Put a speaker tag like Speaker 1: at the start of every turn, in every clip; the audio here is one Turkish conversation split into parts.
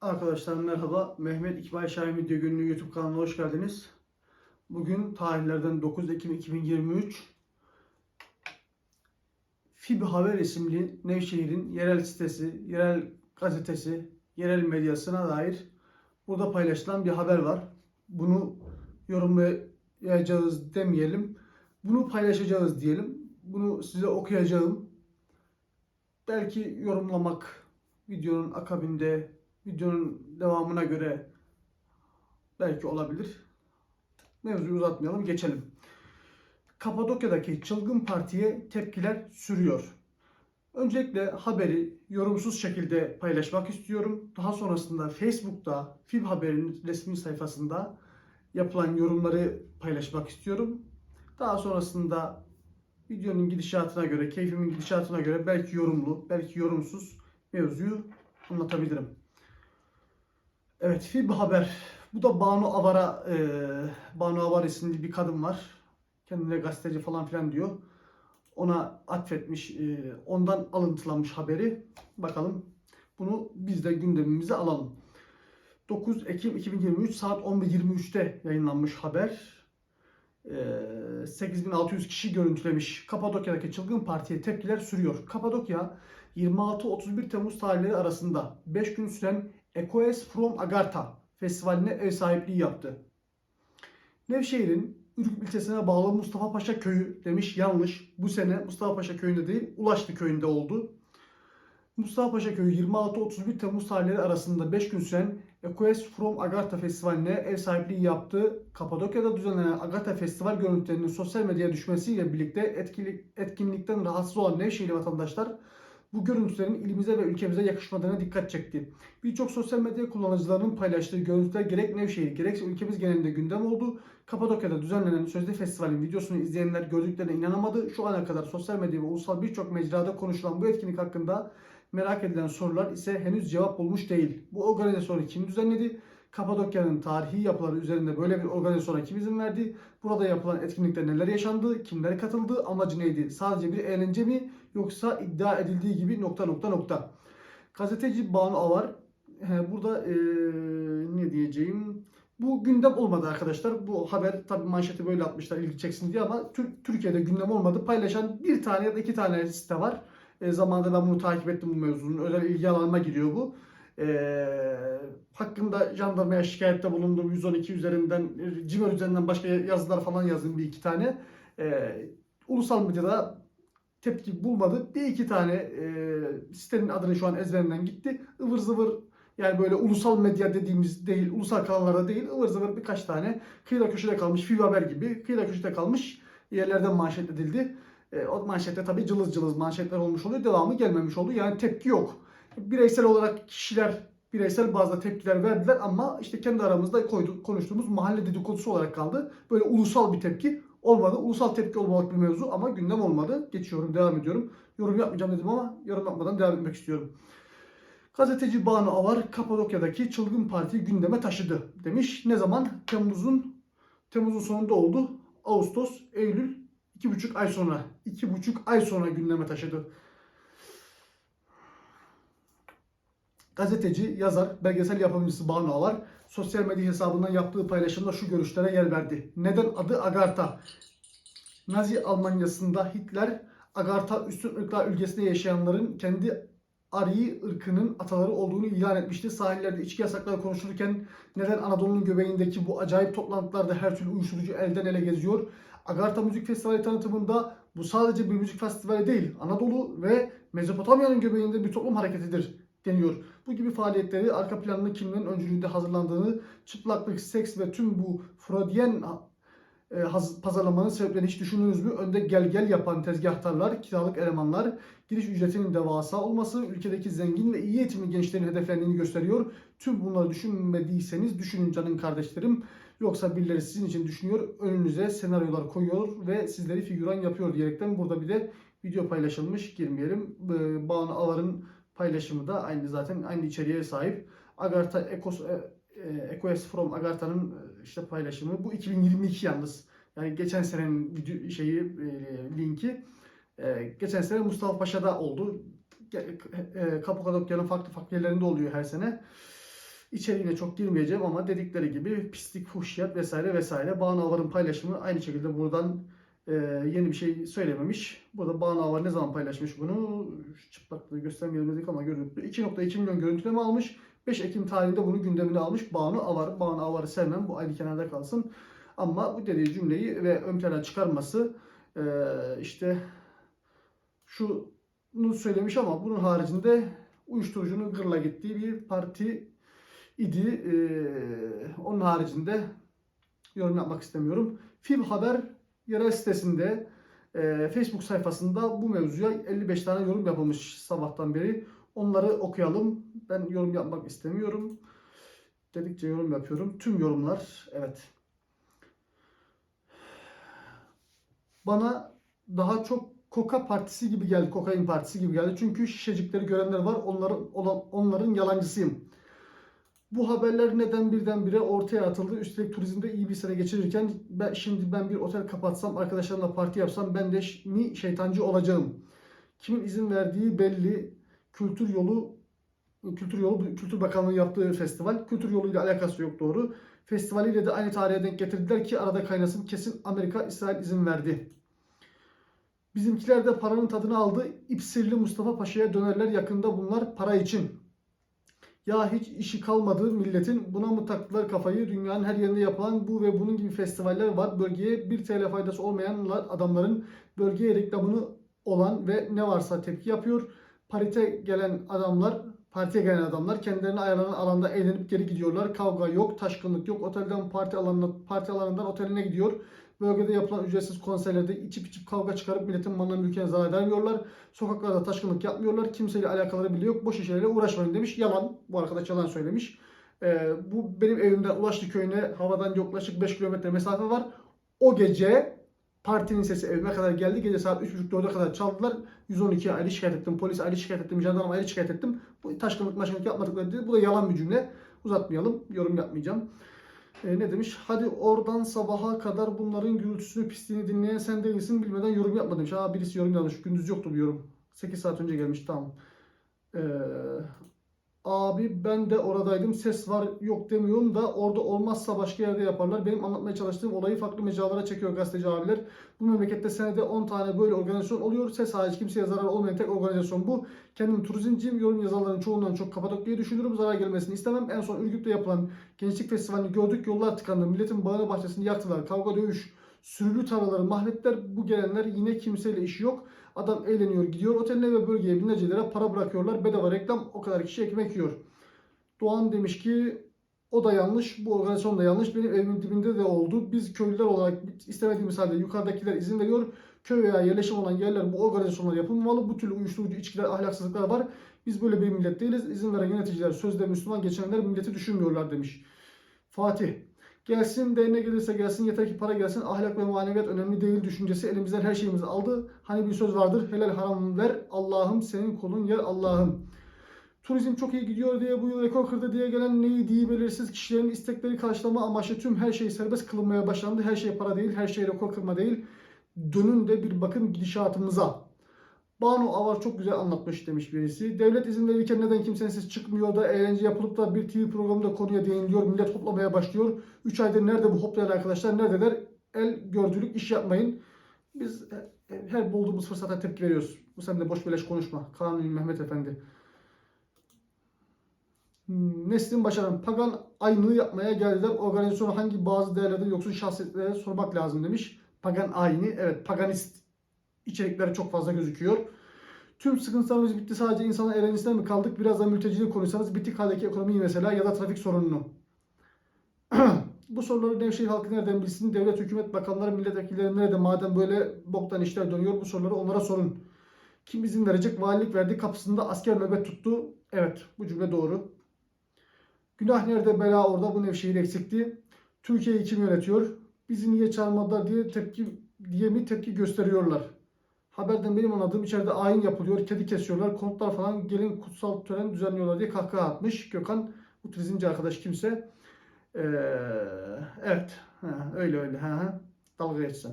Speaker 1: Arkadaşlar merhaba. Mehmet İkbal Şahin Video Günlüğü YouTube kanalına hoş geldiniz. Bugün tarihlerden 9 Ekim 2023 FİB Haber isimli Nevşehir'in yerel sitesi, yerel gazetesi, yerel medyasına dair burada paylaşılan bir haber var. Bunu yorumlayacağız demeyelim. Bunu paylaşacağız diyelim. Bunu size okuyacağım. Belki yorumlamak videonun akabinde videonun devamına göre belki olabilir. Mevzuyu uzatmayalım, geçelim. Kapadokya'daki çılgın partiye tepkiler sürüyor. Öncelikle haberi yorumsuz şekilde paylaşmak istiyorum. Daha sonrasında Facebook'ta FİB Haber'in resmi sayfasında yapılan yorumları paylaşmak istiyorum. Daha sonrasında videonun gidişatına göre, keyfimin gidişatına göre belki yorumlu, belki yorumsuz mevzuyu anlatabilirim. Evet, FİB Haber. Bu da Banu Avar'a, e, Banu Avar isimli bir kadın var. Kendine gazeteci falan filan diyor. Ona atfetmiş, e, ondan alıntılanmış haberi. Bakalım bunu biz de gündemimize alalım. 9 Ekim 2023 saat 11.23'te yayınlanmış haber. E, 8600 kişi görüntülemiş. Kapadokya'daki çılgın partiye tepkiler sürüyor. Kapadokya 26-31 Temmuz tarihleri arasında 5 gün süren Echoes from Agartha festivaline ev sahipliği yaptı. Nevşehir'in Ürgüp ilçesine bağlı Mustafa Paşa köyü demiş yanlış. Bu sene Mustafa Paşa köyünde değil Ulaşlı köyünde oldu. Mustafa Paşa köyü 26-31 Temmuz tarihleri arasında 5 gün süren Echoes from Agartha Festivali'ne ev sahipliği yaptı. Kapadokya'da düzenlenen Agartha Festival görüntülerinin sosyal medyaya düşmesiyle birlikte etkinlik, etkinlikten rahatsız olan Nevşehirli vatandaşlar bu görüntülerin ilimize ve ülkemize yakışmadığına dikkat çekti. Birçok sosyal medya kullanıcılarının paylaştığı görüntüler gerek Nevşehir gerekse ülkemiz genelinde gündem oldu. Kapadokya'da düzenlenen sözde festivalin videosunu izleyenler gördüklerine inanamadı. Şu ana kadar sosyal medya ve ulusal birçok mecrada konuşulan bu etkinlik hakkında merak edilen sorular ise henüz cevap bulmuş değil. Bu organizasyonu kim düzenledi? Kapadokya'nın tarihi yapıları üzerinde böyle bir organizasyona kim izin verdi? Burada yapılan etkinlikte neler yaşandı? Kimler katıldı? Amacı neydi? Sadece bir eğlence mi? Yoksa iddia edildiği gibi nokta nokta nokta. Gazeteci Banu Avar burada eee, ne diyeceğim? Bu gündem olmadı arkadaşlar. Bu haber tabi manşeti böyle atmışlar ilgi çeksin diye ama Tür- Türkiye'de gündem olmadı. Paylaşan bir tane ya da iki tane site var. E, zamanında ben bunu takip ettim bu mevzunun. Özel ilgi alanıma giriyor bu. E, hakkında jandarmaya şikayette bulundum. 112 üzerinden, e, CİMER üzerinden başka yazılar falan yazdım bir iki tane. E, ulusal medyada tepki bulmadı. Bir iki tane e, sitenin adını şu an ezberimden gitti. ıvır zıvır yani böyle ulusal medya dediğimiz değil, ulusal kanallarda değil, ıvır zıvır birkaç tane kıyıda köşede kalmış, FİV Haber gibi kıyıda köşede kalmış yerlerden manşet edildi. E, o manşette tabii cılız cılız manşetler olmuş oluyor. Devamı gelmemiş oldu. Yani tepki yok. Bireysel olarak kişiler bireysel bazı tepkiler verdiler ama işte kendi aramızda koyduk, konuştuğumuz mahalle dedikodusu olarak kaldı. Böyle ulusal bir tepki olmadı. Ulusal tepki olmamak bir mevzu ama gündem olmadı. Geçiyorum, devam ediyorum. Yorum yapmayacağım dedim ama yorum yapmadan devam etmek istiyorum. Gazeteci Banu Avar Kapadokya'daki çılgın partiyi gündeme taşıdı demiş. Ne zaman? Temmuz'un Temmuz'un sonunda oldu. Ağustos, Eylül iki buçuk ay sonra. iki buçuk ay sonra gündeme taşıdı. Gazeteci, yazar, belgesel yapımcısı Banu Avar sosyal medya hesabından yaptığı paylaşımda şu görüşlere yer verdi. Neden adı Agartha? Nazi Almanyası'nda Hitler Agartha üstün ırklar ülkesinde yaşayanların kendi Ari ırkının ataları olduğunu ilan etmişti. Sahillerde içki yasakları konuşulurken neden Anadolu'nun göbeğindeki bu acayip toplantılarda her türlü uyuşturucu elden ele geziyor? Agartha Müzik Festivali tanıtımında bu sadece bir müzik festivali değil, Anadolu ve Mezopotamya'nın göbeğinde bir toplum hareketidir deniyor. Bu gibi faaliyetleri arka planını kimlerin öncülüğünde hazırlandığını, çıplaklık, seks ve tüm bu Freudyen e, pazarlamanın sebeplerini hiç düşündünüz mü? Önde gel gel yapan tezgahtarlar, kiralık elemanlar, giriş ücretinin devasa olması, ülkedeki zengin ve iyi eğitimli gençlerin hedeflendiğini gösteriyor. Tüm bunları düşünmediyseniz düşünün canım kardeşlerim. Yoksa birileri sizin için düşünüyor, önünüze senaryolar koyuyor ve sizleri figüran yapıyor diyerekten burada bir de video paylaşılmış girmeyelim. Ee, Banu Avar'ın paylaşımı da aynı zaten aynı içeriğe sahip. Agartha Ecos, e, e, from Agartha'nın e, işte paylaşımı. Bu 2022 yalnız. Yani geçen senenin video, şeyi e, linki. Geçen sene Mustafa Paşa'da oldu. E, Kapadokya'nın farklı farklı yerlerinde oluyor her sene. İçeriğine çok girmeyeceğim ama dedikleri gibi pislik, fuhşiyat vesaire vesaire. Banu Avar'ın paylaşımı aynı şekilde buradan e, yeni bir şey söylememiş. Burada Banu Avar ne zaman paylaşmış bunu? Çıplaklığı göstermeyelim dedik ama görüntü. 2.2 milyon görüntüleme almış. 5 Ekim tarihinde bunu gündemine almış. Banu Avar. Banu Avar'ı sevmem. Bu ayrı kenarda kalsın. Ama bu dediği cümleyi ve ön plana çıkarması e, işte şunu söylemiş ama bunun haricinde uyuşturucunun gırla gittiği bir parti idi. E, onun haricinde yorum yapmak istemiyorum. Film Haber yerel sitesinde e, Facebook sayfasında bu mevzuya 55 tane yorum yapılmış sabahtan beri. Onları okuyalım. Ben yorum yapmak istemiyorum. Dedikçe yorum yapıyorum. Tüm yorumlar evet. Bana daha çok Koka partisi gibi geldi. Kokain partisi gibi geldi. Çünkü şişecikleri görenler var. Onların onların yalancısıyım. Bu haberler neden birdenbire ortaya atıldı? Üstelik turizmde iyi bir sene geçirirken ben, şimdi ben bir otel kapatsam, arkadaşlarımla parti yapsam ben de mi şeytancı olacağım? Kimin izin verdiği belli. Kültür yolu Kültür Yolu Kültür Bakanlığı yaptığı festival. Kültür yoluyla alakası yok doğru. Festivaliyle de aynı tarihe denk getirdiler ki arada kaynasın. Kesin Amerika İsrail izin verdi. Bizimkiler de paranın tadını aldı. İpsirli Mustafa Paşa'ya dönerler yakında bunlar para için. Ya hiç işi kalmadı milletin. Buna mı taktılar kafayı? Dünyanın her yerinde yapılan bu ve bunun gibi festivaller var. Bölgeye 1 TL faydası olmayanlar adamların bölgeye reklamını olan ve ne varsa tepki yapıyor. Parite gelen adamlar, partiye gelen adamlar kendilerine ayarlanan alanda eğlenip geri gidiyorlar. Kavga yok, taşkınlık yok. Otelden parti alanına, parti alanından oteline gidiyor. Bölgede yapılan ücretsiz konserlerde içip içip kavga çıkarıp milletin malına mülküne zarar vermiyorlar. Sokaklarda taşkınlık yapmıyorlar. Kimseyle alakaları bile yok. Boş işlerle uğraşmayın demiş. Yalan. Bu arkadaş yalan söylemiş. Ee, bu benim evimden Ulaşlı köyüne havadan yaklaşık 5 kilometre mesafe var. O gece partinin sesi evime kadar geldi. Gece saat 3.30-4'e kadar çaldılar. 112'ye ayrı şikayet ettim. Polis ayrı şikayet ettim. Jandarma ayrı şikayet ettim. Bu taşkınlık maşkınlık yapmadıkları dedi. Bu da yalan bir cümle. Uzatmayalım. Yorum yapmayacağım. Ee, ne demiş? Hadi oradan sabaha kadar bunların gürültüsünü pisliğini dinleyen sen değilsin bilmeden yorum yapma demiş. Aa birisi yorum yazmış. Gündüz yoktu bu yorum. 8 saat önce gelmiş tamam. Ee, abi ben de oradaydım. Ses var yok demiyorum da orada olmazsa başka yerde yaparlar. Benim anlatmaya çalıştığım olayı farklı mecralara çekiyor gazeteci abiler. Bu memlekette senede 10 tane böyle organizasyon oluyor. Ses hariç kimseye zarar olmayan tek organizasyon bu. Kendim turizmciyim. Yorum yazarların çoğundan çok Kapadokya'yı düşünürüm. Zarar gelmesini istemem. En son Ürgüp'te yapılan gençlik festivalini gördük. Yollar tıkandı. Milletin bağını bahçesini yaktılar. Kavga dövüş. Sürülü tarlaları mahvettiler. Bu gelenler yine kimseyle işi yok. Adam eğleniyor gidiyor. Oteline ve bölgeye binlerce lira para bırakıyorlar. Bedava reklam o kadar kişi ekmek yiyor. Doğan demiş ki o da yanlış, bu organizasyon da yanlış. Benim evimin dibinde de oldu. Biz köylüler olarak istemediğimiz halde yukarıdakiler izin veriyor. Köy veya yerleşim olan yerler bu organizasyonlar yapılmamalı. Bu türlü uyuşturucu içkiler, ahlaksızlıklar var. Biz böyle bir millet değiliz. İzin veren yöneticiler sözde Müslüman geçenler milleti düşünmüyorlar demiş. Fatih. Gelsin de ne gelirse gelsin yeter ki para gelsin. Ahlak ve maneviyat önemli değil düşüncesi elimizden her şeyimizi aldı. Hani bir söz vardır. Helal haram ver. Allah'ım senin kolun yer Allah'ım. Turizm çok iyi gidiyor diye bu yıl rekor kırdı diye gelen neyi diye belirsiz kişilerin istekleri karşılama amaçlı tüm her şey serbest kılınmaya başlandı. Her şey para değil, her şey rekor kırma değil. Dönün de bir bakın gidişatımıza. Banu Avar çok güzel anlatmış demiş birisi. Devlet izin verirken neden kimsenin çıkmıyor da eğlence yapılıp da bir TV programında konuya değiniliyor. Millet hoplamaya başlıyor. 3 aydır nerede bu hoplayan arkadaşlar neredeler? El gördülük iş yapmayın. Biz her bulduğumuz fırsata tepki veriyoruz. Bu sen de boş beleş konuşma. Kanuni Mehmet Efendi. Neslin Başaran pagan aynlığı yapmaya geldiler. Organizasyonu hangi bazı değerlerden yoksun şahsiyetlere sormak lazım demiş. Pagan ayni. Evet paganist içerikleri çok fazla gözüküyor. Tüm sıkıntılarımız bitti. Sadece insanın eğlencesinden mi kaldık? Biraz da mülteciliği konuşsanız bitik haldeki ekonomiyi mesela ya da trafik sorununu. Bu soruları Nevşehir halkı nereden bilsin? Devlet, hükümet, bakanları, milletvekilleri nerede? Madem böyle boktan işler dönüyor bu soruları onlara sorun. Kim izin verecek? Valilik verdi. Kapısında asker nöbet tuttu. Evet bu cümle doğru. Günah nerede bela orada bu Nevşehir eksikti. Türkiye'yi kim yönetiyor? Bizi niye çağırmadılar diye tepki diye mi tepki gösteriyorlar? Haberden benim anladığım içeride ayin yapılıyor, kedi kesiyorlar, kontlar falan gelin kutsal tören düzenliyorlar diye kahkaha atmış. Gökhan bu turizmci arkadaş kimse. Ee, evet ha, öyle öyle ha, ha. dalga geçsen.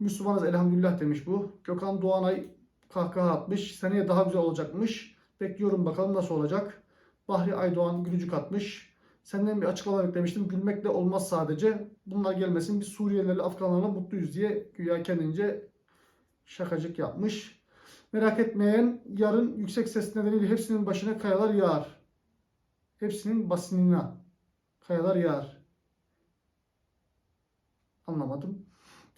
Speaker 1: Müslümanız elhamdülillah demiş bu. Gökhan Doğanay kahkaha atmış. Seneye daha güzel olacakmış. Bekliyorum bakalım nasıl olacak. Bahri Aydoğan gülücük atmış. Senden bir açıklama beklemiştim. Gülmekle olmaz sadece. Bunlar gelmesin. Biz Suriyelilerle Afganlarla mutluyuz diye güya kendince şakacık yapmış. Merak etmeyen yarın yüksek ses nedeniyle hepsinin başına kayalar yağar. Hepsinin basinina kayalar yağar. Anlamadım.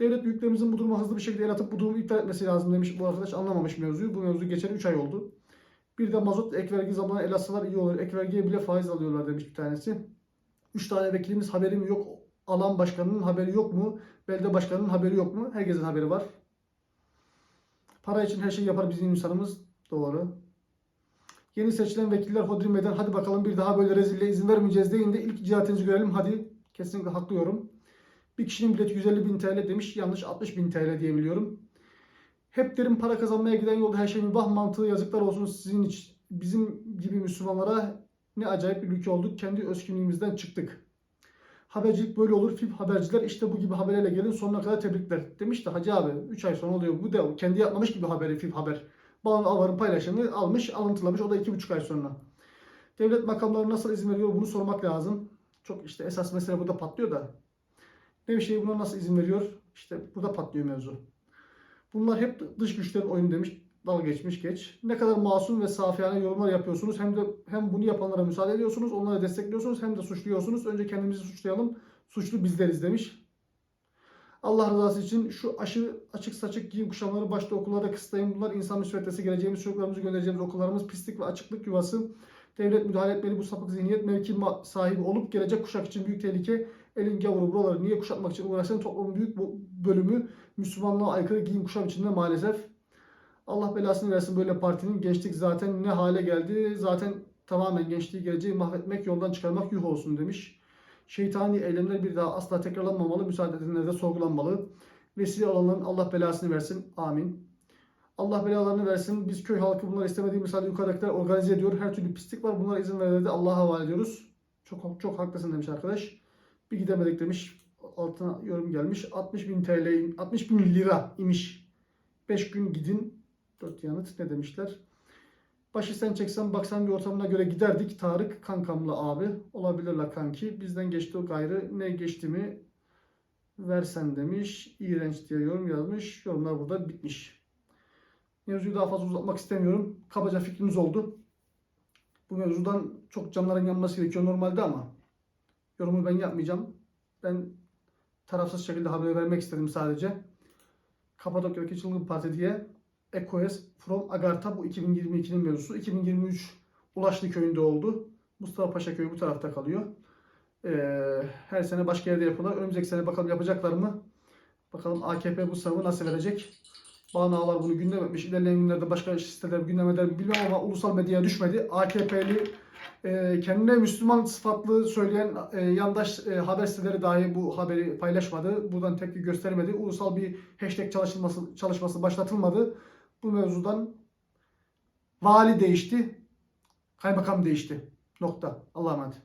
Speaker 1: Devlet büyüklerimizin bu duruma hızlı bir şekilde el atıp bu durumu iptal etmesi lazım demiş bu arkadaş. Anlamamış mevzuyu. Bu mevzu geçen 3 ay oldu. Bir de mazot ek vergi zamanı el atsalar iyi olur. Ek vergiye bile faiz alıyorlar demiş bir tanesi. 3 tane vekilimiz haberim yok. Alan başkanının haberi yok mu? Belde başkanının haberi yok mu? Herkesin haberi var. Para için her şeyi yapar bizim insanımız. Doğru. Yeni seçilen vekiller hodri meydan hadi bakalım bir daha böyle rezille izin vermeyeceğiz deyin de ilk icraatinizi görelim hadi. Kesinlikle haklıyorum. Bir kişinin bileti 150 bin TL demiş. Yanlış 60 bin TL diye biliyorum. Hep derim para kazanmaya giden yolda her şey mübah mantığı yazıklar olsun sizin için. Bizim gibi Müslümanlara ne acayip bir ülke olduk. Kendi öz kimliğimizden çıktık. Habercilik böyle olur. FİP haberciler işte bu gibi haberlerle gelin sonuna kadar tebrikler. Demiş de Hacı abi 3 ay sonra oluyor. Bu da kendi yapmamış gibi haberi FİP haber. Banu Avar'ın paylaşımını almış alıntılamış. O da 2,5 ay sonra. Devlet makamları nasıl izin veriyor bunu sormak lazım. Çok işte esas mesele burada patlıyor da. Nevşehir buna nasıl izin veriyor? İşte burada patlıyor mevzu. Bunlar hep dış güçlerin oyunu demiş. Dalga geçmiş geç. Ne kadar masum ve safiyane yorumlar yapıyorsunuz. Hem de hem bunu yapanlara müsaade ediyorsunuz, onları destekliyorsunuz hem de suçluyorsunuz. Önce kendimizi suçlayalım. Suçlu bizleriz demiş. Allah rızası için şu aşı açık saçık giyim kuşamları başta okullarda kısıtlayın. Bunlar insan müsveddesi geleceğimiz çocuklarımızı göndereceğimiz okullarımız pislik ve açıklık yuvası. Devlet müdahale etmeli bu sapık zihniyet mevki sahibi olup gelecek kuşak için büyük tehlike. Elin gavuru buraları niye kuşatmak için uğraşan toplumun büyük bölümü Müslümanlığa aykırı giyim kuşam içinde maalesef. Allah belasını versin böyle partinin. Gençlik zaten ne hale geldi. Zaten tamamen gençliği geleceği mahvetmek, yoldan çıkarmak yuh olsun demiş. Şeytani eylemler bir daha asla tekrarlanmamalı. Müsaade edenler de sorgulanmalı. Vesile olanların Allah belasını versin. Amin. Allah belalarını versin. Biz köy halkı bunları istemediğimiz halde yukarıdakiler organize ediyor. Her türlü pislik var. Bunlara izin verildi. Allah'a havale ediyoruz. Çok çok haklısın demiş arkadaş. Bir gidemedik demiş. Altına yorum gelmiş. 60 bin TL, 60 bin lira imiş. 5 gün gidin. 4 yanıt ne demişler? Başı sen çeksen baksan bir ortamına göre giderdik. Tarık kankamla abi. Olabilirler kanki. Bizden geçti o gayrı. Ne geçti mi versen demiş. İğrenç diye yorum yazmış. Yorumlar burada bitmiş. Mevzuyu daha fazla uzatmak istemiyorum. Kabaca fikriniz oldu. Bu mevzudan çok canların yanması gerekiyor normalde ama yorumu ben yapmayacağım. Ben tarafsız şekilde haberi vermek istedim sadece. Kapadokya'daki Çılgın Parti diye EKOES from Agartha bu 2022'nin mevzusu. 2023 Ulaşlı köyünde oldu. Mustafa Paşa köyü bu tarafta kalıyor. Ee, her sene başka yerde yapıyorlar. Önümüzdeki sene bakalım yapacaklar mı? Bakalım AKP bu sınavı nasıl verecek? Banu Ağlar bunu gündem etmiş. İlerleyen günlerde başka siteler gündem eder bilmem ama ulusal medyaya düşmedi. AKP'li e, kendine Müslüman sıfatlı söyleyen e, yandaş e, haber siteleri dahi bu haberi paylaşmadı. Buradan tepki göstermedi. Ulusal bir hashtag çalışması, çalışması başlatılmadı. Bu mevzudan vali değişti. Kaymakam değişti. Nokta. Allah'a emanet.